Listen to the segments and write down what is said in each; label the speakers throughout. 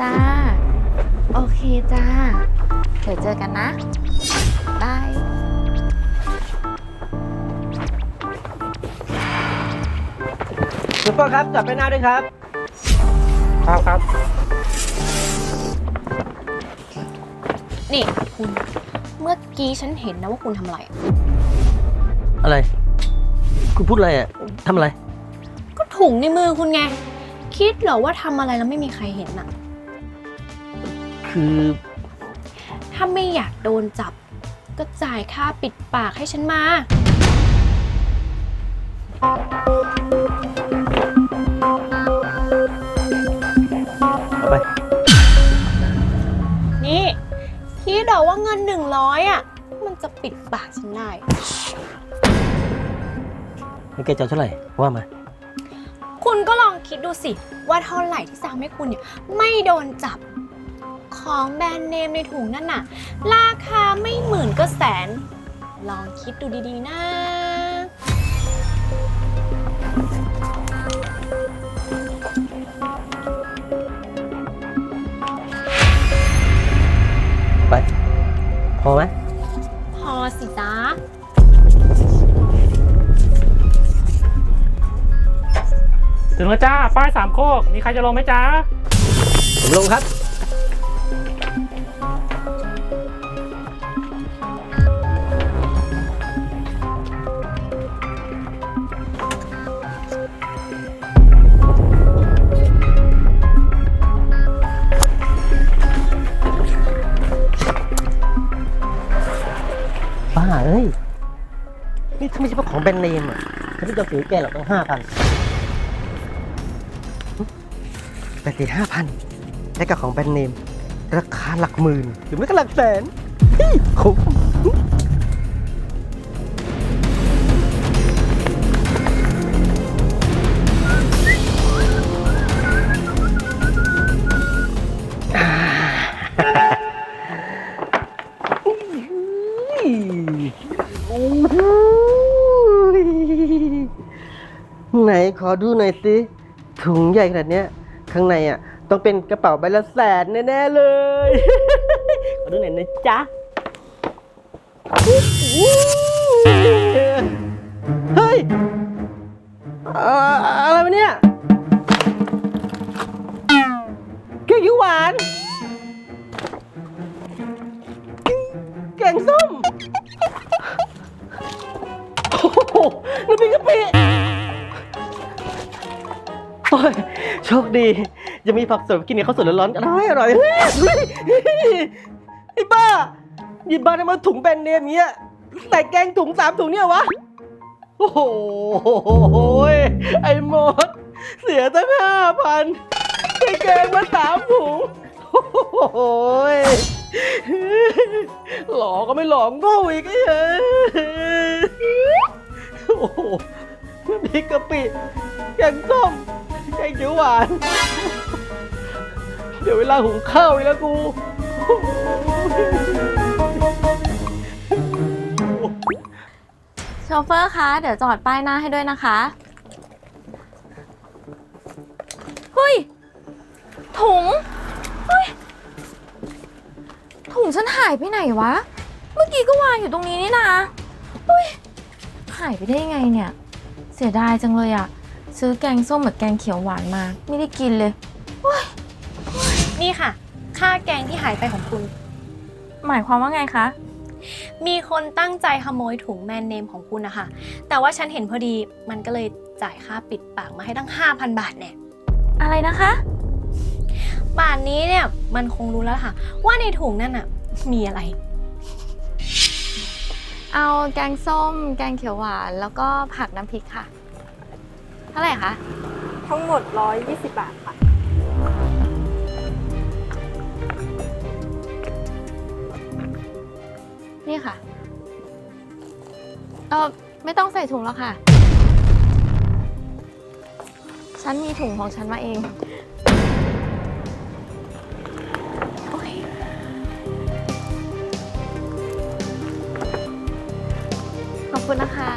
Speaker 1: จ้า โอเคจ้า เดี๋ยวเจอกันนะบาย
Speaker 2: ซุปเปอร์ครับจับไปหน้าด้วยครับ
Speaker 3: ครับครับ
Speaker 4: นี่คุณ เมื่อกี้ฉันเห็นนะว่าคุณทำอะไร
Speaker 2: อะไร คุณพูดอะไรอะทำอะไร
Speaker 4: ก็ถุงในมือคุณไง คิดเหรอว่าทำอะไรแล้วไม่มีใครเห็นน่ะ
Speaker 2: คือ
Speaker 4: ถ้าไม่อยากโดนจับ ก็จ่ายค่าปิดปากให้ฉันมา
Speaker 2: เอาไป
Speaker 4: นี่คิดเหรอว่าเงินหนึ่งร้อยอะ มันจะปิดปากฉันได้
Speaker 2: มันแกจะเอาเท่าไหร่ ว่ามา
Speaker 4: คุณก็ลองคิดดูสิ ว่าเท่าไหร่ที่จะทำให้คุณเนี่ย ไม่โดนจับ ของแบรนด์เนมในถุงนั่นน่ะ ราคาไม่หมื่นก็แสน ลองคิดดูดีๆนะ
Speaker 2: ไปพอไหม
Speaker 4: พอสิจ้า
Speaker 3: ถึงแล้วจ้า ป้ายสามโคก มีใครจะลงไหมจ้า
Speaker 2: ผมลงครับาไม่ใช่พวกของแบรนด์เนมอะฉันไม่จะซื้อแกหรอกตั้งห้าพันแต่ตีห้าพันได้กับของแบรนด์เนม ราคาหลักหมื่น หรือไม่ก็หลักแสนเฮ้ยคุ้ม ไหนขอดูหน่อยสิถุงใหญ่ขนาดเนี้ย ข้างในอะ ต้องเป็นกระเป๋าใบละแสนแน่ๆเลย ขอดูหน่อยนะจ๊ะเฮ้ยเอ่ออะไรวะเนี่ย โอ้ยโชคดีจะมีผักสดกินกับข้าวสวยร้อนๆอร่อยอร่อยเฮ้ยเฮ้ยไอ้บ้าหยิบบ้านมาถุงแบรนด์เนมเงี้ยใส่แกงถุงสามถุงเนี่ยวะ โอ้โหไอ้หมด เสียตั้งห้าพันใส่แกงมาสามถุงโอ้โหหลอกก็ไม่หลอกโง่อีกไอ้เฮ้ยโอ้โหพริกกะปิแกงส้ม เขียวหวาน เดี๋ยวเวลาหุงข้าวอีกแล้วกู
Speaker 1: โชเฟอร์คะ เดี๋ยวจอดป้ายหน้าให้ด้วยนะคะเฮ้ย ถุงเฮ้ย ถุงฉันหายไปไหนวะ เมื่อกี้ก็วางอยู่ตรงนี้นี่นะเฮ้ย หายไปได้ยังไงเนี่ย เสียดายจังเลยอะ ซื้อแกงส้มกับแกงเขียวหวานมา ไม่ได้กินเลย
Speaker 4: นี่ค่ะ ค่าแกงที่หายไปของคุณ
Speaker 1: หมายความว่าไงคะ
Speaker 4: มีคนตั้งใจขโมยถุงแบรนด์เนมของคุณนะคะ แต่ว่าฉันเห็นพอดี มันก็เลยจ่ายค่าปิดปากมาให้ตั้ง 5,000 บาทเนี่ย
Speaker 1: อะไรนะคะ
Speaker 4: ป่านนี้เนี่ย มันคงรู้แล้วล่ะค่ะ ว่าในถุงนั่นน่ะ มีอะไร
Speaker 1: เอาแกงส้ม แกงเขียวหวาน แล้วก็ผักน้ำพริกค่ะ เท่าไหร่คะ
Speaker 5: ทั้งหมด 120 บาทค่ะ
Speaker 1: นี่ค่ะ เออไม่ต้องใส่ถุงแล้วค่ะ ฉันมีถุงของฉันมาเอง โอเคขอบคุณนะคะ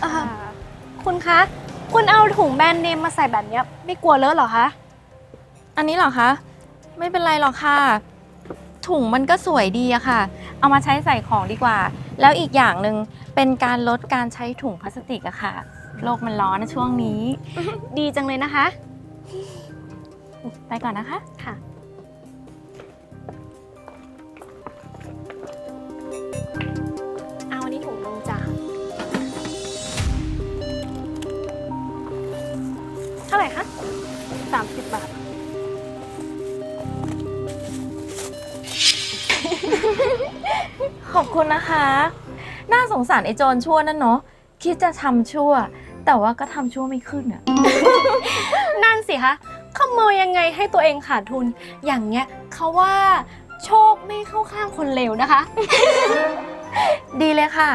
Speaker 4: เอ่อคุณคะ คุณเอาถุงแบรนด์เนมมาใส่แบบเนี้ยไม่กลัวเลอะเหรอคะ
Speaker 1: อันนี้เหรอคะ ไม่เป็นไรหรอกค่ะ ถุงมันก็สวยดีอะค่ะ เอามาใช้ใส่ของดีกว่า แล้วอีกอย่างหนึ่งเป็นการลดการใช้ถุงพลาสติกอะค่ะ โลกมันร้อนนะช่วงนี้
Speaker 4: ดีจังเลยนะคะ
Speaker 1: ไปก่อนนะคะ
Speaker 4: ค่ะ
Speaker 1: ขอบคุณนะคะ น่าสงสารไอ้โจรชั่วนั่นเนาะ คิดจะทำชั่ว แต่ว่าก็ทำชั่วไม่ขึ้นอะ
Speaker 4: นั่นสิคะขโมยยังไงให้ตัวเองขาดทุน อย่างเงี้ยเขาว่าโชคไม่เข้าข้างคนเลวนะคะ
Speaker 1: ดีเลยค่ะ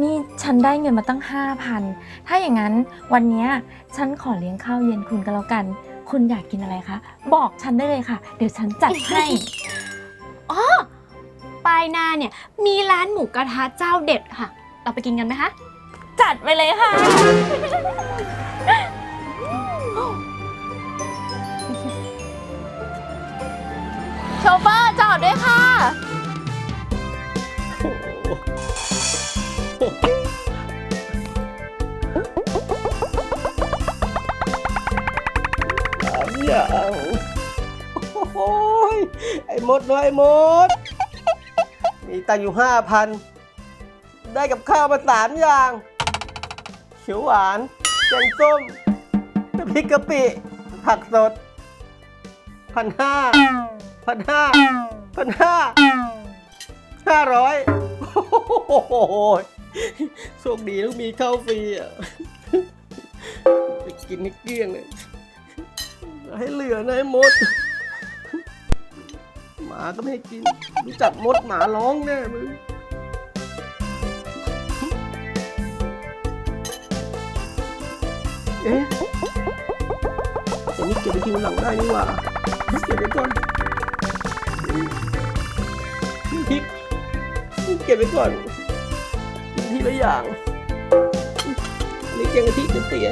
Speaker 1: นี่ฉันได้เงินมาตั้ง 5,000 ถ้าอย่างนั้นวันเนี้ยฉันขอเลี้ยงข้าวเย็นคุณก็แล้วกัน คุณอยากกินอะไรคะ บอกฉันได้เลยค่ะ เดี๋ยวฉันจัดให้
Speaker 4: อ๋อ ปลายนาเนี่ย มีร้านหมูกระทะเจ้าเด็ดค่ะ เราไปกินกันไหมคะ
Speaker 1: จัดไปเลยค่ะ โชเฟอร์จอดด้วยค่ะ
Speaker 2: สามอย่างโอ้ยไอ้มดน้อยไอ้มด มีตังค์อยู่ห้าพันได้กับข้าวมาสามอย่างเขียวหวานแกงส้มน้ำพริกกะปิ ผักสดพันห้าพันห้าพันห้าห้าร้อยโอ้โหโชคดีต้องมีข้าวฟรีอะไปกินให้เกลี้ยงเลยให้เหลือนะไอ้มดหมา ก็ไม่ให้กิน รู้จักมดหมาร้องแน่มึงเอ๊ะแต่นี่เก็บไปกินหลังได้นี่หว่าเก็บไว้ก่อนพริกเก็บไว้ก่อนกินทีละอย่างนนี่แกงกะทิเตี๋ย